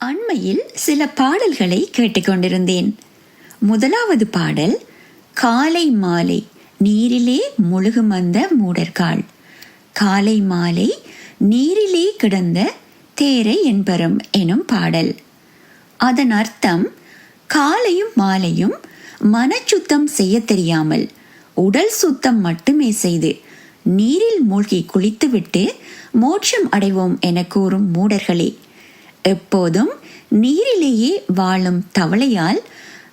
அண்மையில் சில பாடல்களை கேட்டுக்கொண்டிருந்தேன். முதலாவது பாடல் காலை மாலை நீரிலே முழுகும் அந்த மூடர்கால் காலை மாலை நீரிலே கிடந்த தேரை என்பரும் எனும் பாடல். அதன் அர்த்தம் காலையும் மாலையும் மனச்சுத்தம் செய்ய தெரியாமல் உடல் சுத்தம் மட்டுமே செய்து நீரில் மூழ்கி குளித்துவிட்டு மோட்சம் அடைவோம் என கூறும் மூடர்களே. எப்போதும் நீரிலேயே வாழும் தவளையால்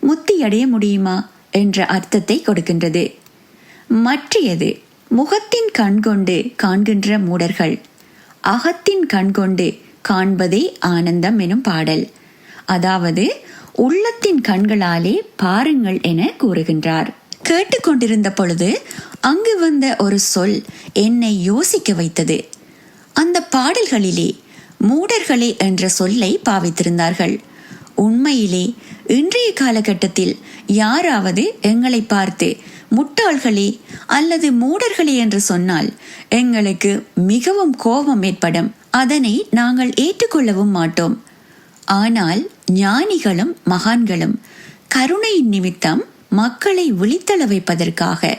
முத்தியடைய முடியுமா என்ற அர்த்தத்தை கொடுக்கின்றது. மற்றையது முகத்தின் கண்கொண்டு காண்கின்ற மூடர்கள். அகத்தின் கண்கொண்டு காண்பதே ஆனந்தம் எனும் பாடல். அதாவது உள்ளத்தின் கண்களாலே பாருங்கள் என கூறுகின்றார். கேட்டுக்கொண்டிருந்த பொழுது அங்கு வந்த ஒரு சொல் என்னை யோசிக்க வைத்தது. அந்த பாடல்களிலே மூடர்களே என்ற சொல்லை பாவித்திருந்தார்கள். உண்மையிலே இன்றைய காலகட்டத்தில் யாராவது எங்களை பார்த்து முட்டாள்களே அல்லது மூடர்களே என்று சொன்னால் எங்களுக்கு மிகவும் கோபம் ஏற்படும். அதனை நாங்கள் ஏற்றுக்கொள்ளவும் மாட்டோம். ஆனால் ஞானிகளும் மகான்களும் கருணையின் நிமித்தம் மக்களை விழித்தள வைப்பதற்காக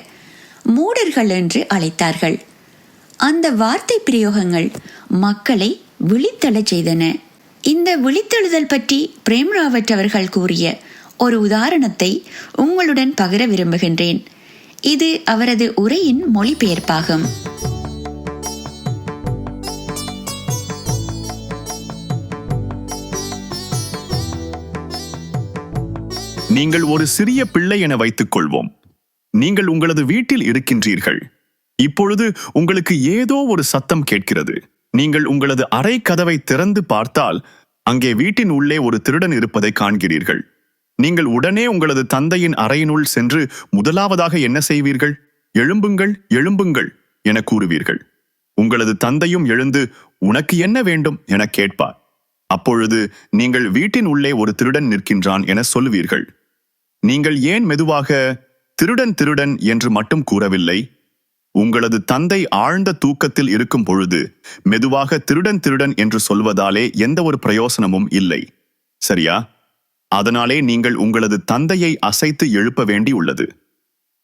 மூடர்கள் என்று அழைத்தார்கள். அந்த வார்த்தை பிரயோகங்கள் மக்களை விழித்தெழச் செய்தன. இந்த விழித்தெழுதல் பற்றி பிரேம் ராவத் அவர்கள் கூறிய ஒரு உதாரணத்தை உங்களுடன் பகிர விரும்புகின்றேன். இது அவரது உரையின் மொழிபெயர்ப்பாகும். நீங்கள் ஒரு சிறிய பிள்ளை என வைத்துக் கொள்வோம். நீங்கள் உங்களது வீட்டில் இருக்கின்றீர்கள். இப்பொழுது உங்களுக்கு ஏதோ ஒரு சத்தம் கேட்கிறது. நீங்கள் உங்களது அறை கதவை திறந்து பார்த்தால் அங்கே வீட்டின் உள்ளே ஒரு திருடன் இருப்பதை காண்கிறீர்கள். நீங்கள் உடனே உங்களது தந்தையின் அறையினுள் சென்று முதலாவதாக என்ன செய்வீர்கள்? எழும்புங்கள் எழும்புங்கள் என கூறுவீர்கள். உங்களது தந்தையும் எழுந்து உனக்கு என்ன வேண்டும்? என கேட்பார். அப்பொழுது நீங்கள் வீட்டின் உள்ளே ஒரு திருடன் நிற்கின்றான் என சொல்லுவீர்கள். நீங்கள் ஏன் மெதுவாக திருடன் திருடன் என்று மட்டும் கூறவில்லை. உங்களது தந்தை ஆழ்ந்த தூக்கத்தில் இருக்கும் பொழுது மெதுவாக திருடன் திருடன் என்று சொல்வதாலே எந்த ஒரு பிரயோசனமும் இல்லை. சரியா? அதனாலே நீங்கள் உங்களது தந்தையை அசைத்து எழுப்ப வேண்டியுள்ளது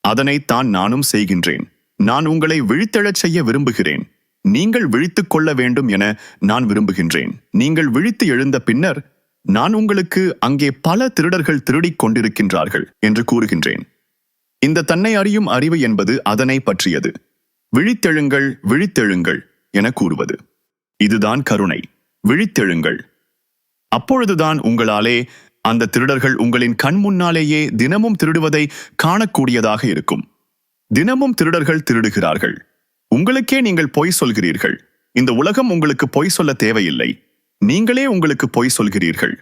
அதனைத்தான் நானும் செய்கின்றேன். நான் உங்களை விழித்தெழச் செய்ய விரும்புகிறேன். நீங்கள் விழித்துக் கொள்ள வேண்டும் என நான் விரும்புகின்றேன். நீங்கள் விழித்து எழுந்த பின்னர் நான் உங்களுக்கு அங்கே பல திருடர்கள் திருடிக் கொண்டிருக்கின்றார்கள் என்று கூறுகின்றேன். இந்த தன்னை அறியும் அறிவு என்பது அதனை பற்றியது. விழித்தெழுங்கள் விழித்தெழுங்கள் என கூறுவது. இதுதான் கருணை. விழித்தெழுங்கள். அப்பொழுதுதான் உங்களாலே அந்த திருடர்கள் உங்களின் கண் முன்னாலேயே தினமும் திருடுவதை காணக்கூடியதாக இருக்கும். தினமும் திருடர்கள் திருடுகிறார்கள். உங்களுக்கே நீங்கள் பொய் சொல்கிறீர்கள். இந்த உலகம் உங்களுக்கு பொய் சொல்ல தேவையில்லை. நீங்களே உங்களுக்கு பொய் சொல்கிறீர்கள்.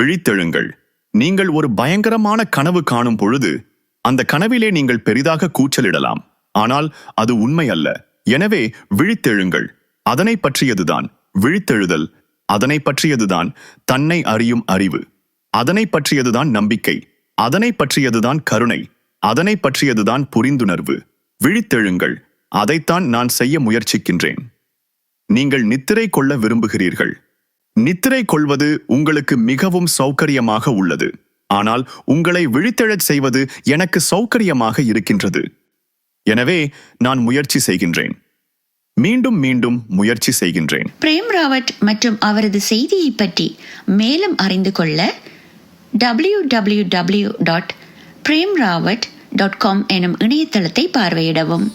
விழித்தெழுங்கள். நீங்கள் ஒரு பயங்கரமான கனவு காணும் பொழுது அந்த கனவிலே நீங்கள் பெரிதாக கூச்சலிடலாம். ஆனால் அது உண்மை அல்ல. எனவே விழித்தெழுங்கள். அதனை பற்றியதுதான். விழித்தெழுதல். அதனை பற்றியதுதான் தன்னை அறியும் அறிவு. அதனை பற்றியதுதான் நம்பிக்கை. அதனை பற்றியதுதான் கருணை. அதனை பற்றியதுதான் புரிந்துணர்வு. விழித்தெழுங்கள். அதைத்தான் நான் செய்ய முயற்சிக்கின்றேன். நீங்கள் நித்திரை கொள்ள விரும்புகிறீர்கள். நித்திரை கொள்வது உங்களுக்கு மிகவும் சௌகரியமாக உள்ளது. ஆனால் உங்களை விழித்தெழச் செய்வது எனக்கு சௌகரியமாக இருக்கின்றது. எனவே நான் முயற்சி செய்கின்றேன். மீண்டும் மீண்டும் முயற்சி செய்கின்றேன். பிரேம் ராவட் மற்றும் அவரது செய்தியை பற்றி மேலும் அறிந்து கொள்ள W W W dot Prem Rawat dot com எனும் இணையதளத்தை பார்வையிடவும்.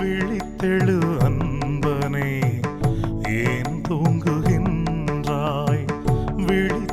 விழித்தெழு ஏன் தூங்குகின்றாய்? விழி